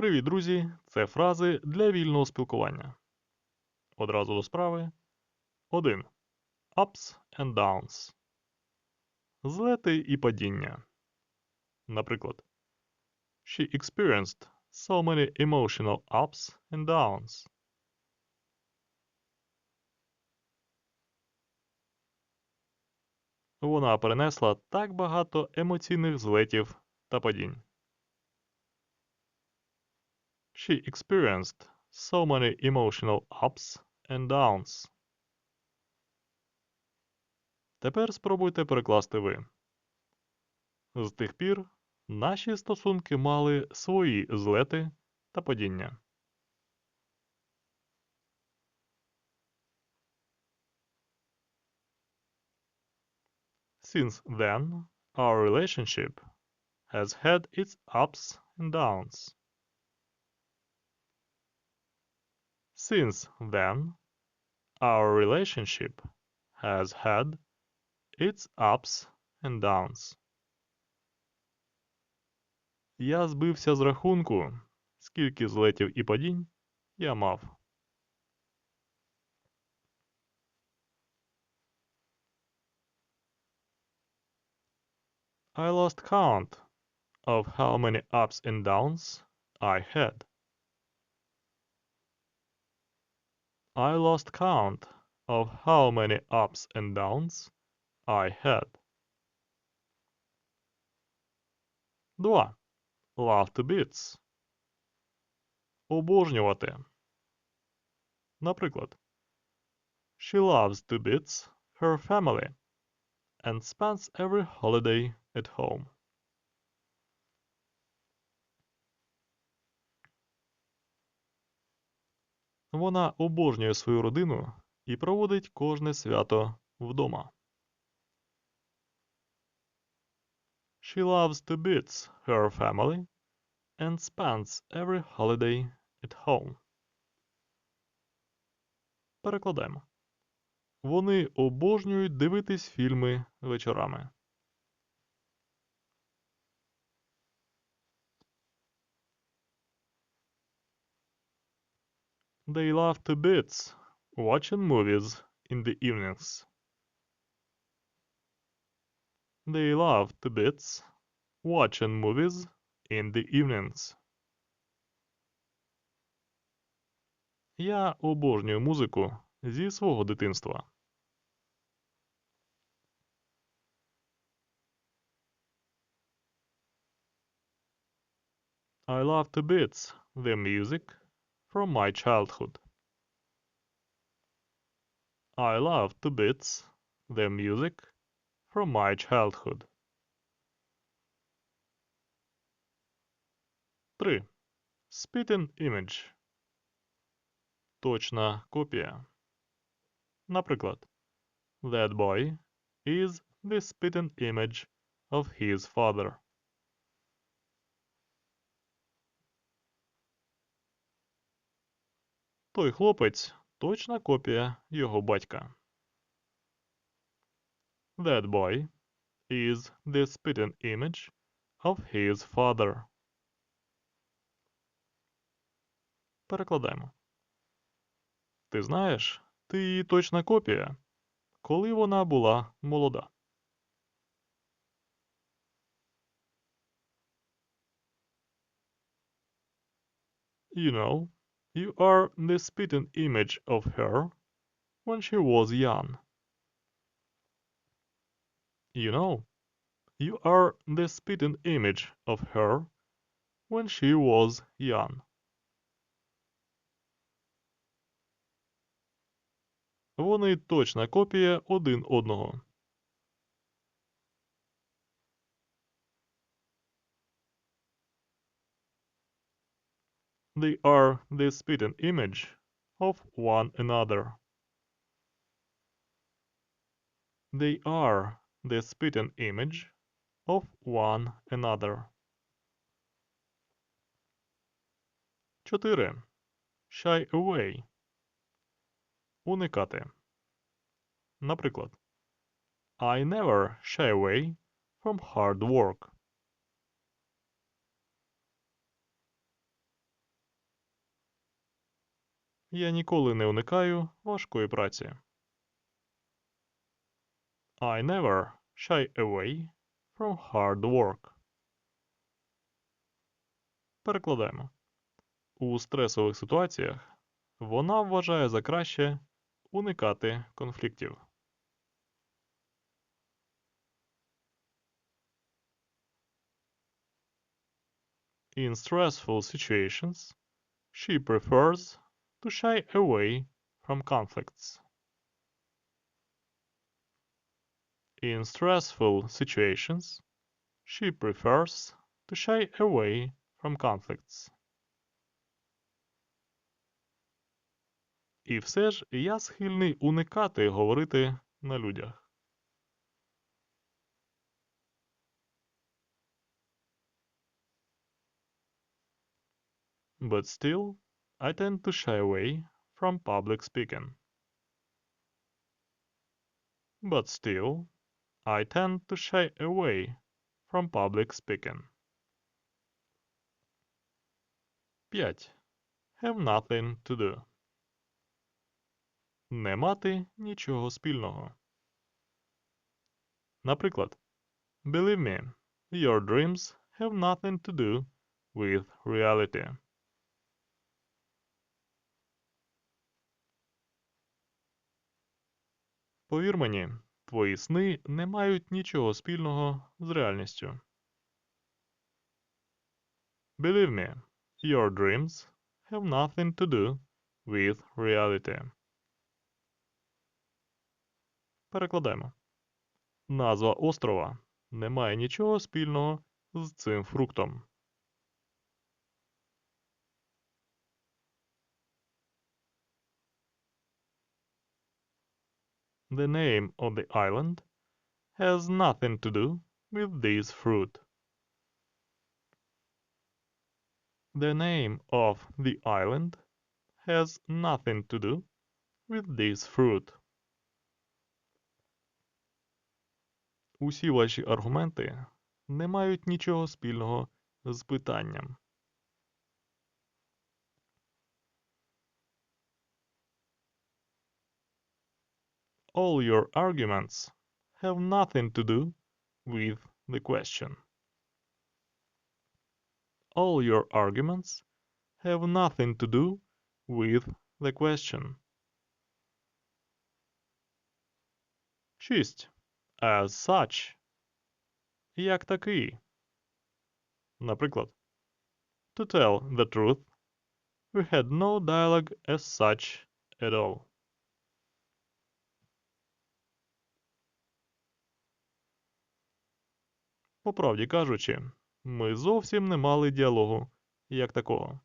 Привіт, друзі! Це фрази для вільного спілкування. Одразу до справи. 1. Ups and downs. Злети і падіння. Наприклад, She experienced so many emotional ups and downs. Вона перенесла так багато емоційних злетів та падінь. She experienced so many emotional ups and downs. Тепер спробуйте перекласти ви. З тих пір наші стосунки мали свої злети та падіння. Since then, our relationship has had its ups and downs. Since then, our relationship has had its ups and downs. Я збився з рахунку, скільки злетів і падінь я мав. I lost count of how many ups and downs I had. I lost count of how many ups and downs I had. 2. Love to bits. Обожнювати. Наприклад, She loves to bits her family and spends every holiday at home. Вона обожнює свою родину і проводить кожне свято вдома. She loves to bits her family and spends every holiday at home. Перекладаємо. Вони обожнюють дивитись фільми вечорами. They love to bits watching movies in the evenings. They love to bits watching movies in the evenings. Я обожнюю музику зі свого дитинства. I love to bits the music from my childhood. I love to bits the music from my childhood. 3. Spitting image. Точна копія. Наприклад, That boy is the spitting image of his father. Той хлопець точна копія його батька. That boy is the spitting image of his father. Перекладаємо. Ти знаєш, ти її точна копія, коли вона була молода. You know, you are the spitting image of her when she was young. You know, you are the spitting image of her when she was young. Вони точна копія один одного. They are the spitting image of one another. They are the spitting image of one another. 4. Shy away. Уникати. Наприклад, I never shy away from hard work. Я ніколи не уникаю важкої праці. I never shy away from hard work. Перекладаємо. У стресових ситуаціях вона вважає за краще уникати конфліктів. In stressful situations, she prefers to shy away from conflicts. In stressful situations, she prefers to shy away from conflicts. І все ж я схильний уникати говорити на людях. But still, I tend to shy away from public speaking. But still, I tend to shy away from public speaking. 5. Have nothing to do. Не мати нічого спільного. Наприклад, Believe me, your dreams have nothing to do with reality. Повір мені, твої сни не мають нічого спільного з реальністю. Believe me, your dreams have nothing to do with reality. Перекладаємо. Назва острова не має нічого спільного з цим фруктом. The name of the island has nothing to do with this fruit. The name of the island has nothing to do with this fruit. Усі ваші аргументи не мають нічого спільного з питанням. All your arguments have nothing to do with the question. All your arguments have nothing to do with the question. 6. As such. Як такий. Наприклад, To tell the truth, we had no dialogue as such at all. По правді кажучи, ми зовсім не мали діалогу як такого.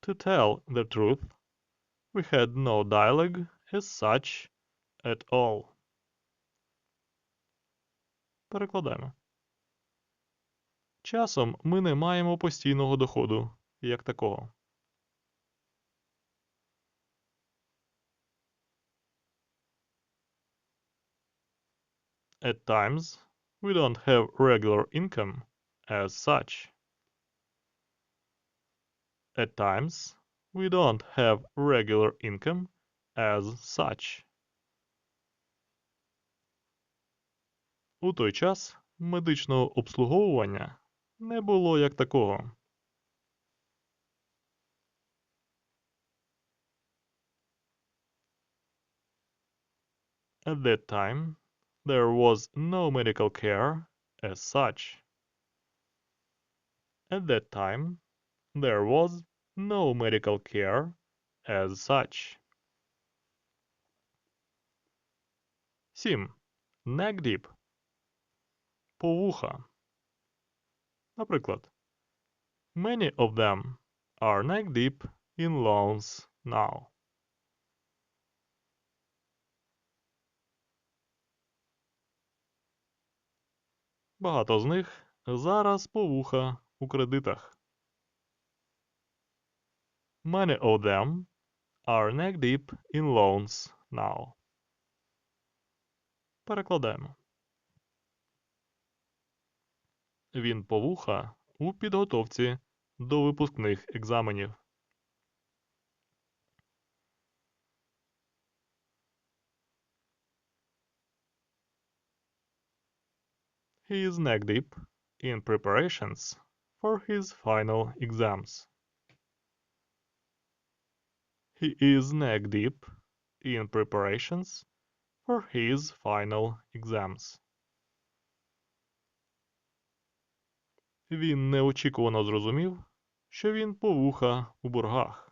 To tell the truth, we had no dialogue as such at all. Перекладаємо. Часом ми не маємо постійного доходу як такого. At times, we don't have regular income as such. At times, we don't have regular income as such. У той час медичного обслуговування не було як такого. At that time, there was no medical care as such. At that time, there was no medical care as such. 7. Neck deep. Повуха. Наприклад, Many of them are neck deep in loans now. Багато з них зараз по вуха у кредитах. Many of them are neck deep in loans now. Перекладаємо. Він по вуха у підготовці до випускних екзаменів. He is neck deep in preparations for his final exams. He is neck deep in preparations for his final exams. Він неочікувано зрозумів, що він по вуха у боргах.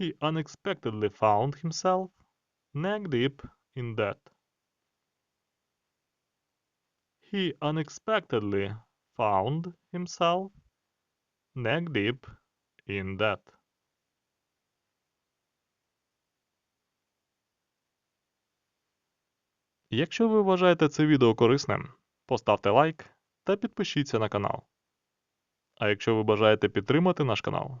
He unexpectedly found himself neck deep in debt. He unexpectedly found himself neck deep in debt. Якщо ви вважаєте це відео корисним, поставте лайк та підпишіться на канал. А якщо ви бажаєте підтримати наш канал,